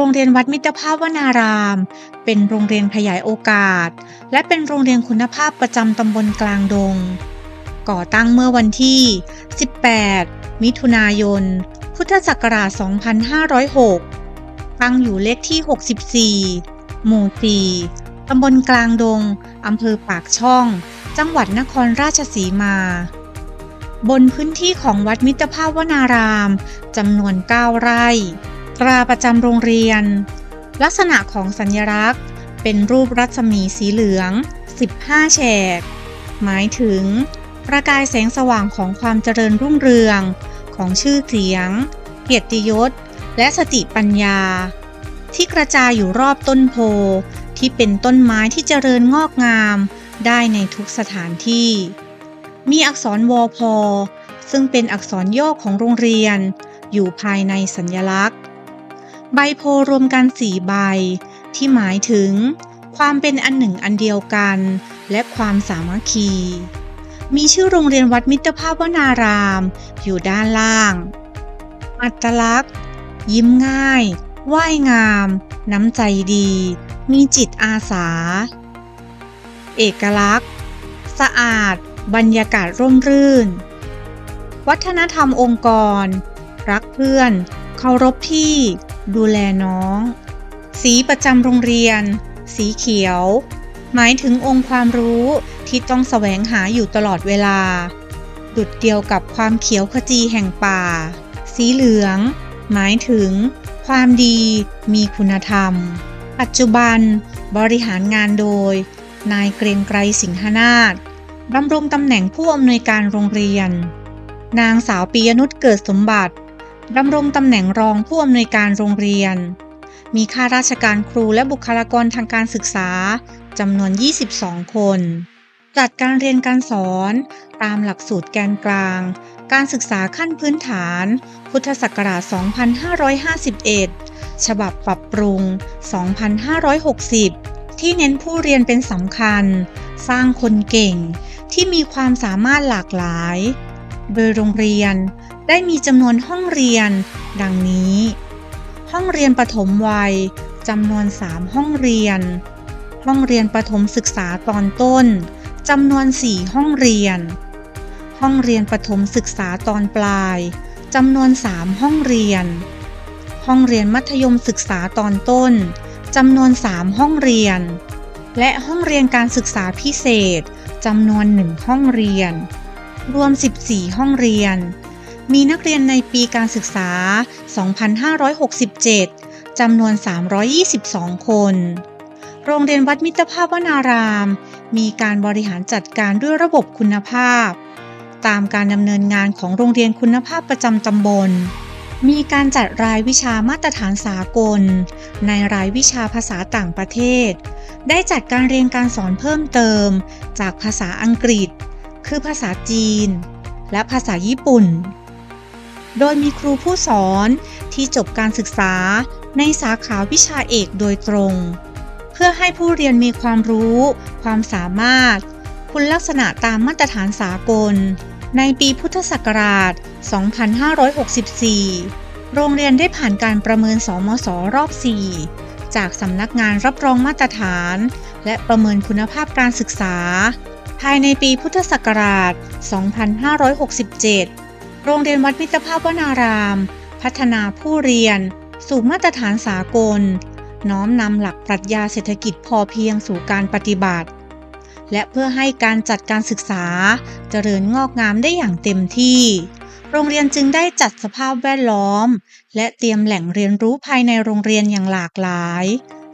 รงเรียนวัดมิตรภาพวนาราม เป็นโรงเรียนขยายโอกาส และเป็นโรงเรียนคุณภาพประจำตำบลกลางดง ก่อตั้งเมื่อวันที่ 18 มิถุนายน พุทธศักราช 2506 ตั้งอยู่เลขที่ 64 หมู่ 4 ตำบลกลางดง อำเภอปากช่อง จังหวัดนครราชสีมาบนพื้นที่ของวัดมิตรภาพวนารามจำนวน 9 ไร่ ตราประจำโรงเรียน ลักษณะของสัญลักษณ์ เป็นรูปรัศมีสีเหลือง 15 แฉก หมายถึง ประกายแสงสว่างของความเจริญรุ่งเรือง ของชื่อเสียง เกียรติยศ และสติปัญญา ที่กระจายอยู่รอบต้นโพที่เป็นต้นไม้ที่เจริญงอกงามได้ในทุกสถานที่ มีอักษรวอพอซึ่งเป็นอักษรย่อของโรงเรียน อยู่ภายในสัญลักษณ์ ใบโพรวมกันสี่ใบ ที่หมายถึง ความเป็นอันหนึ่งอันเดียวกัน และความสามัคคี มีชื่อโรงเรียนวัดมิตรภาพวนาราม อยู่ด้านล่าง อัตลักษณ์ ยิ้มง่ายว่ายงาม น้ำใจดี มีจิตอาสา เอกลักษณ์ สะอาด บรรยากาศร่มรื่น วัฒนธรรมองค์กร รักเพื่อน เคารพพี่ ดูแลน้อง สีประจำโรงเรียน สีเขียว หมายถึงองค์ความรู้ที่ต้องแสวงหาอยู่ตลอดเวลา ดุดเดียวกับความเขียวขจีแห่งป่า สีเหลือง หมายถึง ความดีมีคุณธรรม ปัจจุบันบริหารงานโดย นายเกรียงไกรสิงหนาถดำรงตำแหน่งผู้อำนวยการโรงเรียน นางสาวปียนุชเกิดสมบัติ ดำรงตำแหน่งรองผู้อำนวยการโรงเรียน มีข้าราชการครูและบุคลากรทางการศึกษาจำนวน 22 คน จัดการเรียนการสอนตามหลักสูตรแกนกลาง การศึกษาขั้นพื้นฐาน พุทธศักราช 2551 ฉบับปรับปรุง 2560 ที่เน้นผู้เรียนเป็นสำคัญ สร้างคนเก่งที่มีความสามารถหลากหลาย โดยโรงเรียนได้มีจำนวนห้องเรียน ดังนี้ ห้องเรียนปฐมวัยจำนวน 3 ห้องเรียน ห้องเรียนประถมศึกษาตอนต้นจำนวน 4 ห้องเรียน ห้องเรียนประถมศึกษาตอนปลายจำนวน 3 ห้องเรียน ห้องเรียนมัธยมศึกษาตอนต้นจำนวน 3 ห้องเรียน และห้องเรียนการศึกษาพิเศษจำนวน 1 ห้องเรียน รวม 14 ห้องเรียน มีนักเรียนในปีการศึกษา 2567 จำนวน 322 คน โรงเรียนวัดมิตรภาพวนาราม มีการบริหารจัดการด้วยระบบคุณภาพ ตามการดำเนินงานของโรงเรียนคุณภาพประจำตำบล มีการจัดรายวิชามาตรฐานสากล ในรายวิชาภาษาต่างประเทศ ได้จัดการเรียนการสอนเพิ่มเติม จากภาษาอังกฤษ คือภาษาจีน และภาษาญี่ปุ่น โดยมีครูผู้สอนที่จบการศึกษาในสาขาวิชาเอกโดยตรง เพื่อให้ผู้เรียนมีความรู้ ความสามารถ คุณลักษณะตามมาตรฐานสากล ในปีพุทธศักราช 2564 โรงเรียนได้ผ่านการประเมินสมสรอบ 4 จากสำนักงานรับรองมาตรฐาน และประเมินคุณภาพการศึกษา ภายในปีพุทธศักราช 2567 โรงเรียนวัดมิตรภาพวนาราม พัฒนาผู้เรียน สู่มาตรฐานสากล น้อมนำหลักปรัชญาเศรษฐกิจพอเพียงสู่การปฏิบัติ และเพื่อให้การจัดการศึกษาเจริญงอกงามได้อย่างเต็มที่ โรงเรียนจึงได้จัดสภาพแวดล้อม และเตรียมแหล่งเรียนรู้ภายในโรงเรียนอย่างหลากหลาย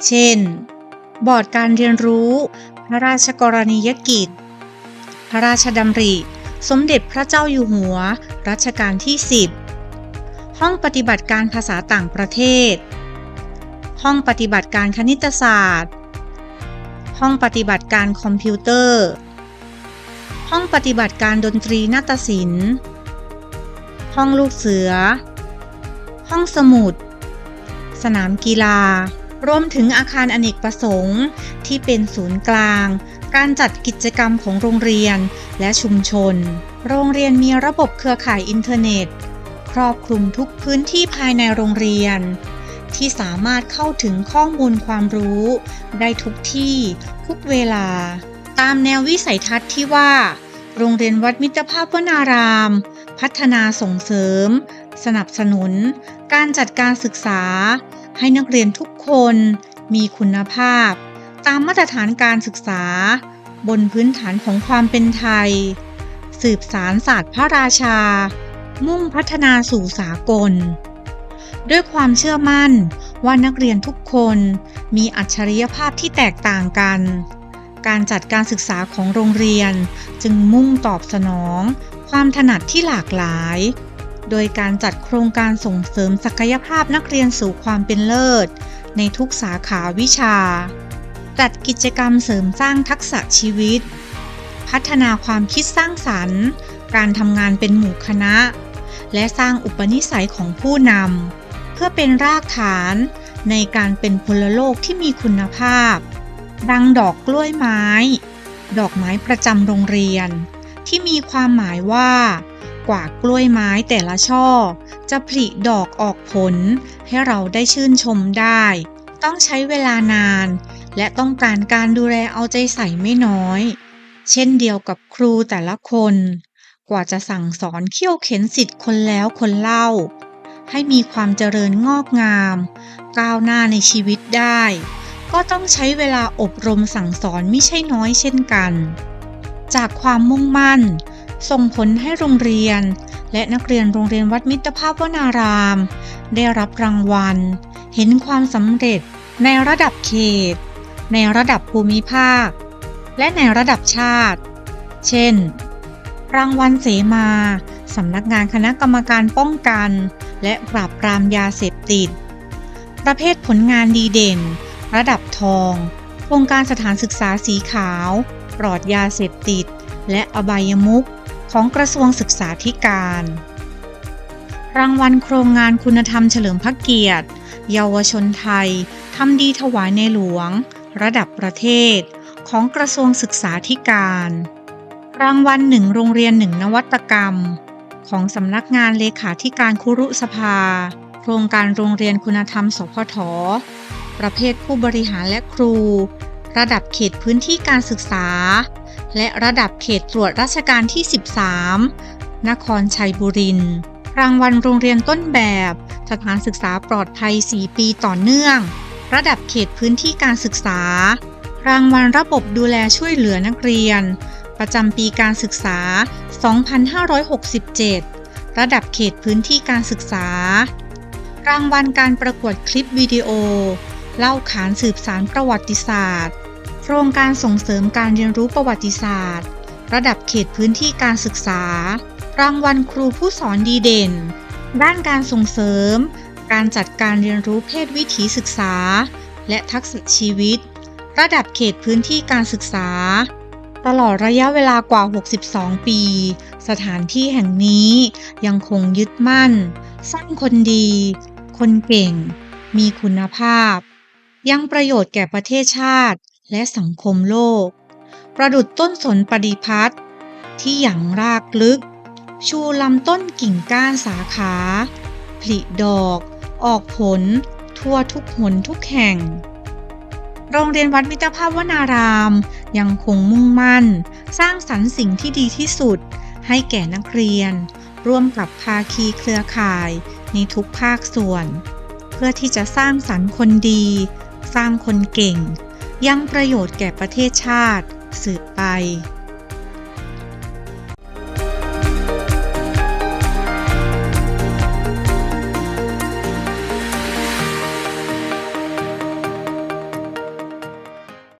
เช่น บอร์ดการเรียนรู้พระราชกรณียกิจ พระราชดำริ สมเด็จพระเจ้าอยู่หัว รัชกาลที่ 10 ห้องปฏิบัติการภาษาต่างประเทศ ห้องปฏิบัติการคณิตศาสตร์ ห้องปฏิบัติการคอมพิวเตอร์ ห้องปฏิบัติการดนตรีนาฏศิลป์ ห้องลูกเสือ ห้องสมุด สนามกีฬารวมถึงอาคารอเนกประสงค์ที่เป็นศูนย์กลาง การจัดกิจกรรมของโรงเรียนและชุมชน โรงเรียนมีระบบเครือข่ายอินเทอร์เน็ต ครอบคลุมทุกพื้นที่ภายในโรงเรียน ที่สามารถเข้าถึงข้อมูลความรู้ ได้ทุกที่ทุกเวลา ตามแนววิสัยทัศน์ที่ว่า โรงเรียนวัดมิตรภาพวนาราม พัฒนาส่งเสริม สนับสนุน การจัดการศึกษา ให้นักเรียนทุกคนมีคุณภาพ ตามมาตรฐานการศึกษา บนพื้นฐานของความเป็นไทย สืบสารศาสตร์พระราชา มุ่งพัฒนาสู่สากล ด้วยความเชื่อมั่นว่านักเรียนทุกคนมีอัจฉริยภาพที่แตกต่างกัน การจัดการศึกษาของโรงเรียนจึงมุ่งตอบสนอง ความถนัดที่หลากหลาย โดยการจัดโครงการส่งเสริมศักยภาพนักเรียนสู่ความเป็นเลิศ ในทุกสาขาวิชา จัดกิจกรรมเสริมสร้างทักษะชีวิต พัฒนาความคิดสร้างสรรค์ การทำงานเป็นหมู่คณะ และสร้างอุปนิสัยของผู้นำเพื่อเป็นรากฐานในการเป็นพลโลกที่มีคุณภาพ ดังดอกกล้วยไม้ ดอกไม้ประจำโรงเรียน ที่มีความหมายว่า กว่ากล้วยไม้แต่ละช่อ จะผลิดอกออกผล ให้เราได้ชื่นชมได้ ต้องใช้เวลานาน และต้องการการดูแลเอาใจใส่ไม่น้อย เช่นเดียวกับครูแต่ละคน กว่าจะสั่งสอนเขี่ยวเข็นสิทธิ์คนแล้วคนเล่า ให้มีความเจริญงอกงาม ก้าวหน้าในชีวิตได้ ก็ต้องใช้เวลาอบรมสั่งสอนไม่ใช่น้อยเช่นกัน จากความมุ่งมั่น ส่งผลให้โรงเรียน และนักเรียนโรงเรียนวัดมิตรภาพวนาราม ได้รับรางวัล เห็นความสำเร็จในระดับเขต ในระดับภูมิภาค และในระดับชาติ เช่น รางวัลเสมาสำนักงานคณะกรรมการป้องกัน และปราบปรามยาเสพติด ประเภทผลงานดีเด่น ระดับทองโครงการสถานศึกษาสีขาว ปลอดยาเสพติด และอบายมุขของกระทรวงศึกษาธิการ รางวัลโครงงานคุณธรรมเฉลิมพระเกียรติ เยาวชนไทยทำดีถวายในหลวง ระดับประเทศของกระทรวงศึกษาธิการ รางวัลหนึ่งโรงเรียนหนึ่งนวัตกรรม ของสำนักงานเลขาธิการคุรุสภา โครงการโรงเรียนคุณธรรม สพท ประเภทผู้บริหารและครู ระดับเขตพื้นที่การศึกษา และระดับเขตตรวจราชการที่ 13 นครชัยบุรีรางวัลโรงเรียนต้นแบบ สถานศึกษาปลอดภัย 4 ปีต่อเนื่อง ระดับเขตพื้นที่การศึกษา รางวัลระบบดูแลช่วยเหลือนักเรียน ประจำปีการศึกษา 2567 ระดับเขตพื้นที่การศึกษา รางวัลการประกวดคลิปวิดีโอ เล่าขานสืบสารประวัติศาสตร์ โครงการส่งเสริมการเรียนรู้ประวัติศาสตร์ ระดับเขตพื้นที่การศึกษา รางวัลครูผู้สอนดีเด่น ด้านการส่งเสริม การจัดการเรียนรู้เพศวิถีศึกษา และทักษะชีวิต ระดับเขตพื้นที่การศึกษา ตลอดระยะเวลากว่า 62 ปี สถานที่แห่งนี้ยังคงยึดมั่น สร้างคนดี คนเก่ง มีคุณภาพ ยังประโยชน์แก่ประเทศชาติและสังคมโลก ประดุดต้นสนปฏิพัฒน์ที่หยั่งรากลึก ชูลำต้นกิ่งก้านสาขา ผลิดอก ออกผล ทั่วทุกหนทุกแห่ง โรงเรียนวัดมิตรภาพวนาราม ยังคงมุ่งมั่น สร้างสรรค์สิ่งที่ดีที่สุด ให้แก่นักเรียน ร่วมกับภาคีเครือข่าย ในทุกภาคส่วน เพื่อที่จะสร้างสรรค์คนดี สร้างคนเก่ง ยังประโยชน์แก่ประเทศชาติ สืบไป